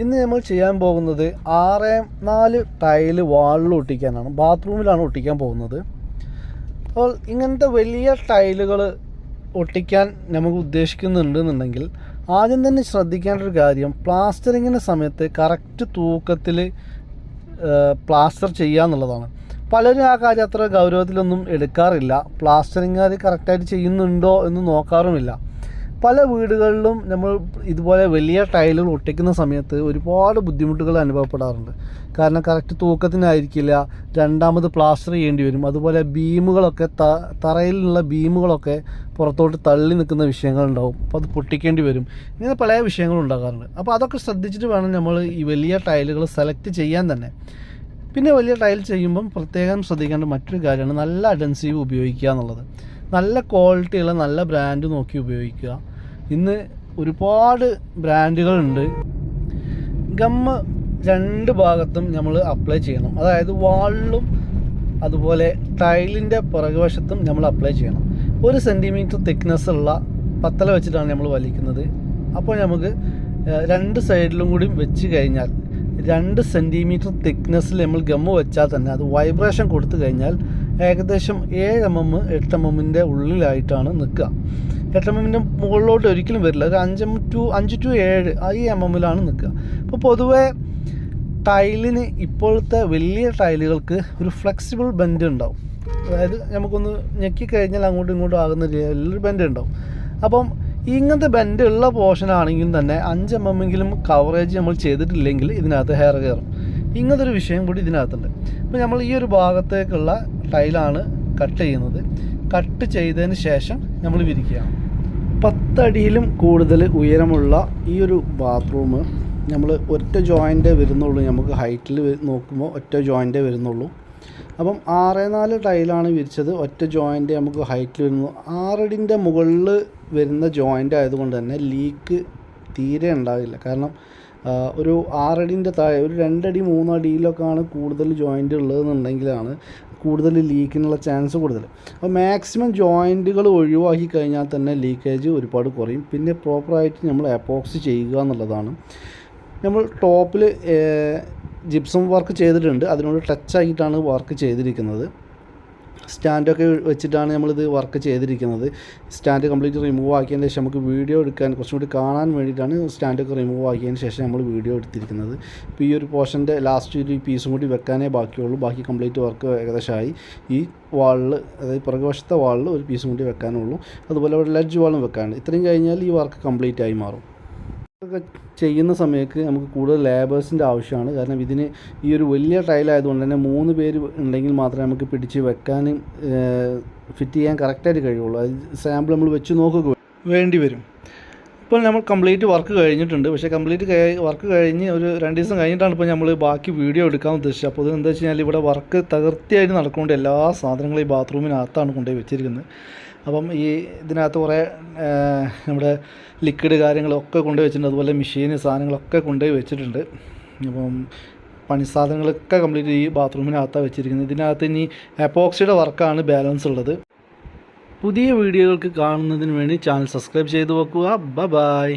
ഇന്ന് നമ്മൾ ചെയ്യാൻ പോകുന്നത് ആറ് നാല് ടൈൽ വാളിൽ ഒട്ടിക്കാനാണ്. ബാത്റൂമിലാണ് ഒട്ടിക്കാൻ പോകുന്നത്. അപ്പോൾ ഇങ്ങനത്തെ വലിയ ടൈലുകൾ ഒട്ടിക്കാൻ നമുക്ക് ഉദ്ദേശിക്കുന്നുണ്ടെന്നുണ്ടെങ്കിൽ ആദ്യം തന്നെ ശ്രദ്ധിക്കേണ്ട ഒരു കാര്യം പ്ലാസ്റ്ററിങ്ങിന്റെ സമയത്ത് കറക്റ്റ് തൂക്കത്തിൽ പ്ലാസ്റ്റർ ചെയ്യുക എന്നുള്ളതാണ്. പലരും ആ കാര്യം അത്ര ഗൗരവത്തിലൊന്നും എടുക്കാറില്ല. പ്ലാസ്റ്ററിങ്ങുകാർ കറക്റ്റായിട്ട് ചെയ്യുന്നുണ്ടോ എന്ന് നോക്കാറുമില്ല. പല വീടുകളിലും നമ്മൾ ഇതുപോലെ വലിയ ടൈലുകൾ ഒട്ടിക്കുന്ന സമയത്ത് ഒരുപാട് ബുദ്ധിമുട്ടുകൾ അനുഭവപ്പെടാറുണ്ട്. കാരണം കറക്റ്റ് തൂക്കത്തിനായിരിക്കില്ല രണ്ടാമത് പ്ലാസ്റ്റർ ചെയ്യേണ്ടി വരും. അതുപോലെ ബീമുകളൊക്കെ ത തറയിലുള്ള ബീമുകളൊക്കെ പുറത്തോട്ട് തള്ളി നിൽക്കുന്ന വിഷയങ്ങളുണ്ടാവും. അപ്പോൾ അത് പൊട്ടിക്കേണ്ടി വരും. ഇങ്ങനെ പല വിഷയങ്ങളും ഉണ്ടാകാറുണ്ട്. അപ്പോൾ അതൊക്കെ ശ്രദ്ധിച്ചിട്ട് വേണം നമ്മൾ ഈ വലിയ ടൈലുകൾ സെലക്ട് ചെയ്യാൻ തന്നെ. പിന്നെ വലിയ ടൈൽ ചെയ്യുമ്പം പ്രത്യേകം ശ്രദ്ധിക്കേണ്ട മറ്റൊരു കാര്യമാണ് നല്ല അഡൻസീവ് ഉപയോഗിക്കുക എന്നുള്ളത്. നല്ല ക്വാളിറ്റിയുള്ള നല്ല ബ്രാൻഡ് നോക്കി ഉപയോഗിക്കുക. ഇന്ന് ഒരുപാട് ബ്രാൻഡുകളുണ്ട്. ഗമ്മ് രണ്ട് ഭാഗത്തും നമ്മൾ അപ്ലൈ ചെയ്യണം. അതായത് വാളിലും അതുപോലെ ടൈലിന്റെ പുറകുവശത്തും നമ്മൾ അപ്ലൈ ചെയ്യണം. ഒരു സെന്റിമീറ്റർ തിക്നെസ് ഉള്ള പത്തല വെച്ചിട്ടാണ് നമ്മൾ വലിക്കുന്നത്. അപ്പോൾ നമുക്ക് രണ്ട് സൈഡിലും കൂടി വെച്ച് കഴിഞ്ഞാൽ രണ്ട് സെന്റിമീറ്റർ തിക്നെസ്സിൽ നമ്മൾ ഗമ്മ് വെച്ചാൽ തന്നെ അത് വൈബ്രേഷൻ കൊടുത്തു കഴിഞ്ഞാൽ ഏകദേശം ഏഴ് എം എം എട്ട് എം എമ്മിന്റെ ഉള്ളിലായിട്ടാണ് നിൽക്കുക. എട്ട് എം എമ്മിന്റെ മുകളിലോട്ട് ഒരിക്കലും വരില്ല. ഒരു അഞ്ച് എം ടു അഞ്ച് ടു ഏഴ് ഈ എം എമ്മിലാണ് നിൽക്കുക. അപ്പോൾ പൊതുവേ ടൈലിന് ഇപ്പോഴത്തെ വലിയ ടൈലുകൾക്ക് ഒരു ഫ്ലെക്സിബിൾ ബെൻഡ് ഉണ്ടാവും. അതായത് നമുക്കൊന്ന് ഞെക്കി കഴിഞ്ഞാൽ അങ്ങോട്ടും ഇങ്ങോട്ടും ആകുന്ന രീതിയിൽ ബെൻഡ് ഉണ്ടാവും. അപ്പം ഇങ്ങനത്തെ ബെൻഡ് ഉള്ള പോർഷൻ ആണെങ്കിലും തന്നെ അഞ്ച് എം എമ്മെങ്കിലും കവറേജ് നമ്മൾ ചെയ്തിട്ടില്ലെങ്കിൽ ഇതിനകത്ത് ഹെയർ കയറും. ഇങ്ങനത്തെ ഒരു വിഷയം കൂടി ഇതിനകത്തുണ്ട്. അപ്പോൾ നമ്മൾ ഈ ഒരു ഭാഗത്തേക്കുള്ള ടൈലാണ് കട്ട് ചെയ്യുന്നത്. കട്ട് ചെയ്തതിന് ശേഷം നമ്മൾ വിരിക്കുക പത്തടിയിലും കൂടുതൽ ഉയരമുള്ള ഈ ഒരു ബാത്റൂം നമ്മൾ ഒറ്റ ജോയിന്റേ വരുന്നുള്ളൂ. നമുക്ക് ഹൈറ്റിൽ നോക്കുമ്പോൾ ഒറ്റ ജോയിന്റേ വരുന്നുള്ളൂ. അപ്പം ആറ് നാല് ടൈലാണ് വിരിച്ചത്. ഒറ്റ ജോയിന്റ് നമുക്ക് ഹൈറ്റിൽ വരുന്നു. ആറടിന്റെ മുകളിൽ വരുന്ന ജോയിന്റ് ആയതുകൊണ്ട് തന്നെ ലീക്ക് തീരെ ഉണ്ടാവില്ല. കാരണം ഒരു ആറടിന്റെ താഴെ ഒരു രണ്ടടി മൂന്നടിയിലൊക്കെയാണ് കൂടുതൽ ജോയിന്റ് ഉള്ളതെന്നുണ്ടെങ്കിലാണ് കൂടുതൽ ലീക്കിനുള്ള ചാൻസ് കൂടുതൽ. അപ്പോൾ മാക്സിമം ജോയിന്റുകൾ ഒഴിവാക്കി കഴിഞ്ഞാൽ തന്നെ ലീക്കേജ് ഒരുപാട് കുറയും. പിന്നെ പ്രോപ്പറായിട്ട് നമ്മൾ എപ്പോക്സ് ചെയ്യുക എന്നുള്ളതാണ്. നമ്മൾ ടോപ്പിൽ ജിപ്സം വർക്ക് ചെയ്തിട്ടുണ്ട്. അതിനോട് ടച്ച് ആയിട്ടാണ് വർക്ക് ചെയ്തിരിക്കുന്നത്. സ്റ്റാൻഡൊക്കെ വെച്ചിട്ടാണ് നമ്മളിത് വർക്ക് ചെയ്തിരിക്കുന്നത്. സ്റ്റാൻഡ് കംപ്ലീറ്റ് റിമൂവ് ആക്കിയതിന് ശേഷം നമുക്ക് വീഡിയോ എടുക്കാൻ കുറച്ചും കൂടി കാണാൻ വേണ്ടിയിട്ടാണ് സ്റ്റാൻഡൊക്കെ റിമൂവ് ആക്കിയതിന് ശേഷം നമ്മൾ വീഡിയോ എടുത്തിരിക്കുന്നത്. ഇപ്പോൾ ഈ ഒരു പോർഷന്റെ ലാസ്റ്റ് ഒരു പീസും കൂടി വെക്കാനേ ബാക്കിയുള്ളൂ. ബാക്കി കംപ്ലീറ്റ് വർക്ക് ഏകദേശമായി ഈ വാളിൽ അതായത് പുറകുവശത്തെ വാളിൽ ഒരു പീസും കൂടി വെക്കാനുള്ളൂ. അതുപോലെ ഒരു ലെഡ്ജ് വാളും വെക്കാനുണ്ട്. ഇത്രയും കഴിഞ്ഞാൽ ഈ വർക്ക് കംപ്ലീറ്റ് ആയി മാറും. ഇതൊക്കെ ചെയ്യുന്ന സമയത്ത് നമുക്ക് കൂടുതൽ ലേബേഴ്സിന്റെ ആവശ്യമാണ്. കാരണം ഇതിന് ഈ ഒരു വലിയ ടൈൽ ആയതുകൊണ്ട് തന്നെ മൂന്ന് പേര് ഉണ്ടെങ്കിൽ മാത്രമേ നമുക്ക് പിടിച്ച് വെക്കാനും ഫിറ്റ് ചെയ്യാൻ കറക്റ്റായിട്ട് കഴിയുള്ളൂ. അത് സാമ്പിൾ നമ്മൾ വെച്ച് നോക്കുക വേണ്ടി വരും. ഇപ്പോൾ നമ്മൾ കംപ്ലീറ്റ് വർക്ക് കഴിഞ്ഞിട്ടുണ്ട്. പക്ഷേ കംപ്ലീറ്റ് വർക്ക് കഴിഞ്ഞ് ഒരു രണ്ട് ദിവസം കഴിഞ്ഞിട്ടാണ് ഇപ്പോൾ നമ്മൾ ബാക്കി വീഡിയോ എടുക്കാൻ ഉദ്ദേശിച്ചത്. അപ്പോൾ എന്താ വെച്ച് കഴിഞ്ഞാൽ ഇവിടെ വർക്ക് തകർത്തിയായിട്ട് നടക്കുന്നുണ്ട് എല്ലാ സാധനങ്ങളും ഈ ബാത്റൂമിനകത്താണ് കൊണ്ടുപോയി വെച്ചിരിക്കുന്നത്. അപ്പം ഈ ഇതിനകത്ത് കുറേ നമ്മുടെ ലിക്വിഡ് കാര്യങ്ങളൊക്കെ കൊണ്ടുപോയി വെച്ചിട്ടുണ്ട്. അതുപോലെ മെഷീന് സാധനങ്ങളൊക്കെ കൊണ്ടുപോയി വെച്ചിട്ടുണ്ട്. അപ്പം പണി സാധനങ്ങളൊക്കെ കംപ്ലീറ്റ് ഈ ബാത്റൂമിനകത്താണ് വെച്ചിരിക്കുന്നത്. ഇതിനകത്ത് ഇനി അപ്പോക്സിയുടെ വർക്കാണ് ബാലൻസ് ഉള്ളത്. പുതിയ വീഡിയോകൾക്ക് കാണുന്നതിന് വേണ്ടി ചാനൽ സബ്സ്ക്രൈബ് ചെയ്തു വെക്കുക. ബ ബായ്